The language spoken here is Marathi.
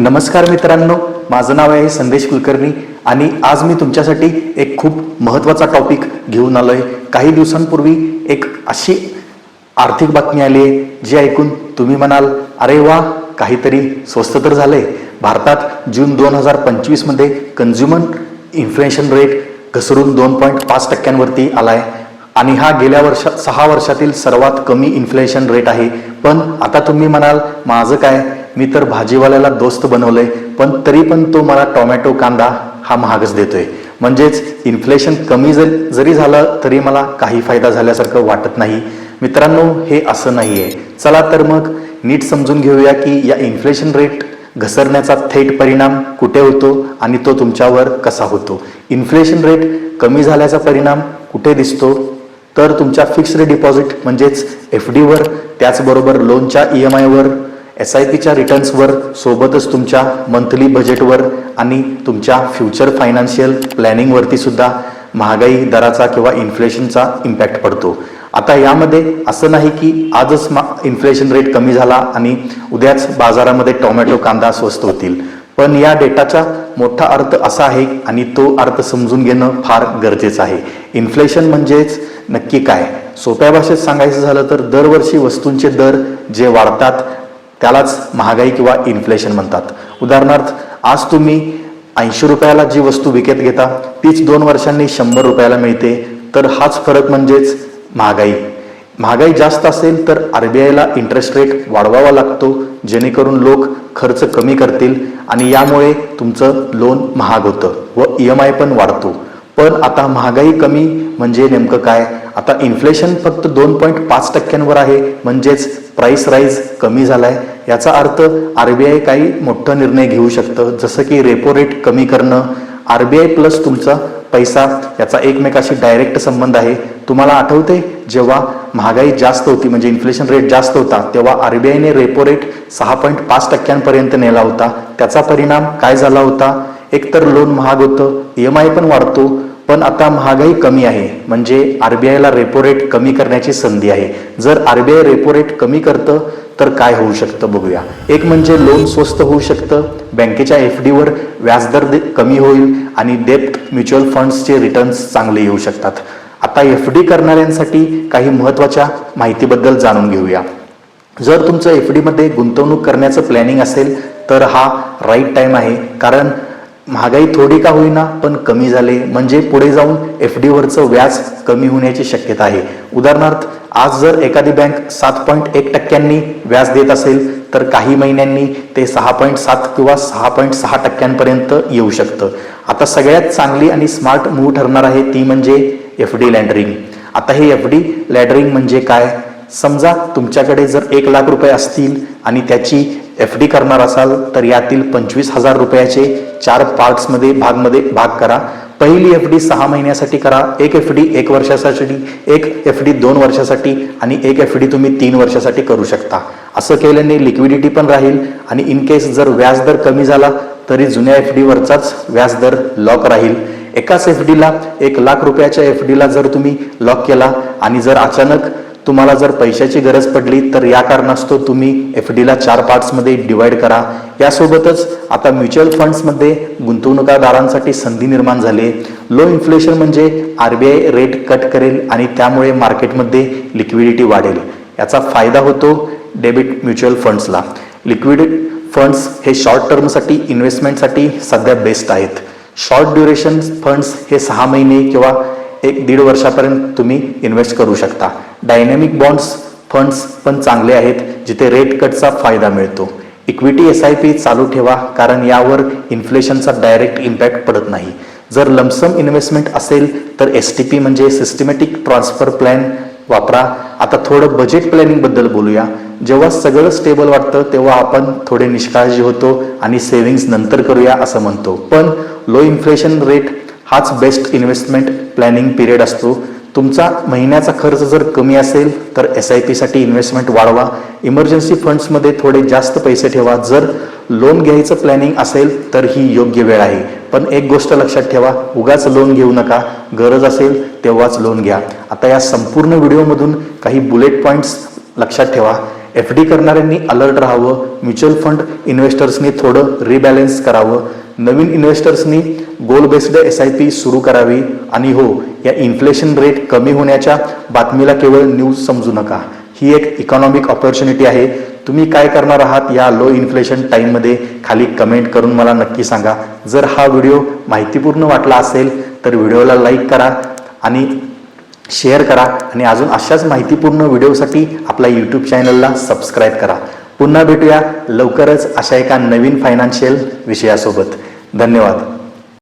नमस्कार मित्रांनो माझं नाव आहे संदेश कुलकर्णी आणि आज मी तुमच्यासाठी एक खूप महत्त्वाचा टॉपिक घेऊन आलो आहे काही दिवसांपूर्वी एक अशी आर्थिक बातमी आली आहे जी ऐकून तुम्ही म्हणाल अरे वा काहीतरी स्वस्त तर झालंय. भारतात जून दोन हजार पंचवीसमध्ये कन्झ्युमर इन्फ्लेशन रेट घसरून दोन पॉईंट पाच टक्क्यांवरती आला आहे आणि हा गेल्या वर्षात सहा वर्षातील सर्वात कमी इन्फ्लेशन रेट आहे. पण आता तुम्ही म्हणाल माझं काय? मी तर भाजीवाल्याला दोस्त बनवलंय पण तरी पण तो मला टोमॅटो कांदा हा महागच देतोय. म्हणजेच इन्फ्लेशन कमी जर जरी झालं तरी मला काही फायदा झाल्यासारखं वाटत नाही. मित्रांनो हे असं नाही आहे चला तर मग नीट समजून घेऊया की या इन्फ्लेशन रेट घसरण्याचा थेट परिणाम कुठे होतो आणि तो तुमच्यावर कसा होतो. इन्फ्लेशन रेट कमी झाल्याचा परिणाम कुठे दिसतो? तर तुमच्या फिक्स्ड डिपॉझिट म्हणजेच एफ डीवर त्याचबरोबर लोनच्या ई एम आयवर एस आय पीच्या रिटर्न्सवर सोबतच तुमच्या मंथली बजेटवर आणि तुमच्या फ्युचर फायनान्शियल प्लॅनिंगवरती सुद्धा महागाई दराचा किंवा इन्फ्लेशनचा इम्पॅक्ट पडतो. आता यामध्ये असं नाही की आजच मा इन्फ्लेशन रेट कमी झाला आणि उद्याच बाजारामध्ये टोमॅटो कांदा स्वस्त होतील. पण या डेटाचा मोठा अर्थ असा आहे आणि तो अर्थ समजून घेणं फार गरजेचं आहे. इन्फ्लेशन म्हणजेच नक्की काय? सोप्या भाषेत सांगायचं झालं तर दरवर्षी वस्तूंचे दर जे वाढतात त्यालाच महागाई किंवा इन्फ्लेशन म्हणतात. उदाहरणार्थ आज तुम्ही ऐंशी रुपयाला जी वस्तू विकत घेता तीच दोन वर्षांनी शंभर रुपयाला मिळते तर हाच फरक म्हणजेच महागाई. महागाई जास्त असेल तर आर बी आयला इंटरेस्ट रेट वाढवावा लागतो जेणेकरून लोक खर्च कमी करतील आणि यामुळे तुमचं लोन महाग होतं व ई एम आय पण वाढतो. पण आता महागाई कमी म्हणजे नेमकं काय? आता इन्फ्लेशन फक्त दोन पॉईंट पाच टक्क्यांवर आहे. म्हणजेच प्राइस राईज कमी झालाय. याचा अर्थ आर बी आय काही मोठं निर्णय घेऊ शकतं. जसं की रेपो रेट कमी करणं. आर बी आय प्लस तुमचा पैसा याचा एकमेकाशी डायरेक्ट संबंध आहे. तुम्हाला आठवते जेव्हा महागाई जास्त होती म्हणजे इन्फ्लेशन रेट जास्त होता तेव्हा आर बी आयने रेपो रेट सहा पॉईंट पाच टक्क्यांपर्यंत नेला होता. त्याचा परिणाम काय झाला होता? एकतर लोन महाग होतं ई एम आय पण वाढतो. पण आता महागाई कमी आहे. म्हणजे आर बी आयला रेपो रेट कमी करण्याची संधी आहे. जर R B I repo rate कमी करतं तर काय होऊ शकतं बघूया. एक म्हणजे लोन स्वस्त होऊ शकतं. बँकेच्या एफ डीवर व्याजदर कमी होईल आणि डेप्थ म्युच्युअल फंड्सचे रिटर्न्स चांगले येऊ शकतात. आता एफ डी करणाऱ्यांसाठी काही महत्त्वाच्या माहितीबद्दल जाणून घेऊया. जर तुमचं एफ डीमध्ये गुंतवणूक करण्याचं प्लॅनिंग असेल तर हा राईट टाईम आहे. कारण महागाई थोडी का होईना पण कमी झाले. म्हणजे पुढे जाऊन एफ डीवरचं व्याज कमी होण्याची शक्यता आहे. उदाहरणार्थ आज जर एखादी बँक सात पॉईंट एक टक्क्यांनी व्याज देत असेल तर काही महिन्यांनी ते सहा पॉईंट सात किंवा सहा पॉईंट सहा टक्क्यांपर्यंत येऊ शकतं. आता सगळ्यात चांगली आणि स्मार्ट मूव्ह ठरणार आहे ती म्हणजे एफ डी लँडरिंग आता हे एफ डी लँडरिंग म्हणजे काय? समजा तुमच्याकडे जर एक लाख रुपये असतील आणि त्याची एफ डी करणार असाल तर यातील पंचवीस हजार रुपयाचे चार पार्ट्समध्ये भागमध्ये भाग करा. पहिली एफ डी सहा महिन्यासाठी करा एक एफ डी एक वर्षासाठी एक एफ डी दोन वर्षासाठी आणि एक एफ डी तुम्ही तीन वर्षासाठी करू शकता. असं केल्याने लिक्विडिटी पण राहील आणि इन केस जर व्याजदर कमी झाला तरी जुन्या एफ डीवरचाच व्याजदर लॉक राहील. एकाच एफ डीला एक लाख रुपयाच्या एफ डीला जर तुम्ही लॉक केला आणि जर अचानक तुम्हाला जर पैशाची गरज पडली तर या कारणास्तव तुम्ही एफ डीला चार पार्ट्समध्ये डिवाइड करा. यासोबतच आता म्युच्युअल फंड्समध्ये गुंतवणूकदारांसाठी संधी निर्माण झाली. लो इन्फ्लेशन म्हणजे R B I rate cut करेल आणि त्यामुळे मार्केटमध्ये लिक्विडिटी वाढेल. याचा फायदा होतो डेबिट म्युच्युअल फंड्सला लिक्विड फंड्स हे शॉर्ट टर्मसाठी इन्व्हेस्टमेंटसाठी सध्या बेस्ट आहेत. शॉर्ट ड्युरेशन फंड्स हे सहा महिने किंवा एक दीड वर्षापर्यंत तुम्ही इन्व्हेस्ट करू शकता. डायनॅमिक बॉन्ड्स फंड्स पण चांगले आहेत जिथे रेट कटचा फायदा मिळतो. इक्विटी एस आय पी चालू ठेवा कारण यावर इन्फ्लेशनचा डायरेक्ट इम्पॅक्ट पडत नाही. जर लमसम इन्व्हेस्टमेंट असेल तर एस टी पी म्हणजे सिस्टमॅटिक ट्रान्सफर प्लॅन वापरा. आता थोडं बजेट प्लॅनिंगबद्दल बोलूया. जेव्हा सगळं स्टेबल वाटतं तेव्हा आपण थोडे निष्काळजी होतो आणि सेव्हिंग्स नंतर करूया असं म्हणतो. पण लो इन्फ्लेशन रेट हाच बेस्ट इन्व्हेस्टमेंट प्लॅनिंग पिरियड असतो. तुमचा महिन्याचा खर्च जर कमी असेल तर एस आय पीसाठी इन्व्हेस्टमेंट वाढवा. इमर्जन्सी फंड्समध्ये थोडे जास्त पैसे ठेवा. जर लोन घ्यायचं प्लॅनिंग असेल तर ही योग्य वेळ आहे. पण एक गोष्ट लक्षात ठेवा उगाच लोन घेऊ नका. गरज असेल तेव्हाच लोन घ्या. आता या संपूर्ण व्हिडिओमधून काही बुलेट पॉईंट्स लक्षात ठेवा. एफ डी करणाऱ्यांनी अलर्ट राहावं म्युच्युअल फंड इन्व्हेस्टर्सनी थोडं रिबॅलेन्स करावं. नवीन इन्व्हेस्टर्सनी goal based S I P सुरू करावी. आणि हो या इन्फ्लेशन रेट कमी होण्याच्या बातमीला केवळ न्यूज समजू नका. ही एक इकॉनॉमिक ऑपॉर्च्युनिटी आहे. तुम्ही काय करणार आहात या लो इन्फ्लेशन टाईममध्ये खाली कमेंट करून मला नक्की सांगा. जर हा व्हिडिओ माहितीपूर्ण वाटला असेल तर व्हिडिओला लाईक करा. आणि शेअर करा आणि अजून अशाच माहितीपूर्ण व्हिडिओसाठी आपल्या यूट्यूब चॅनलला सबस्क्राईब करा. पुन्हा भेटूया लवकरच अशा एका नवीन फायनान्शियल विषयासोबत. धन्यवाद.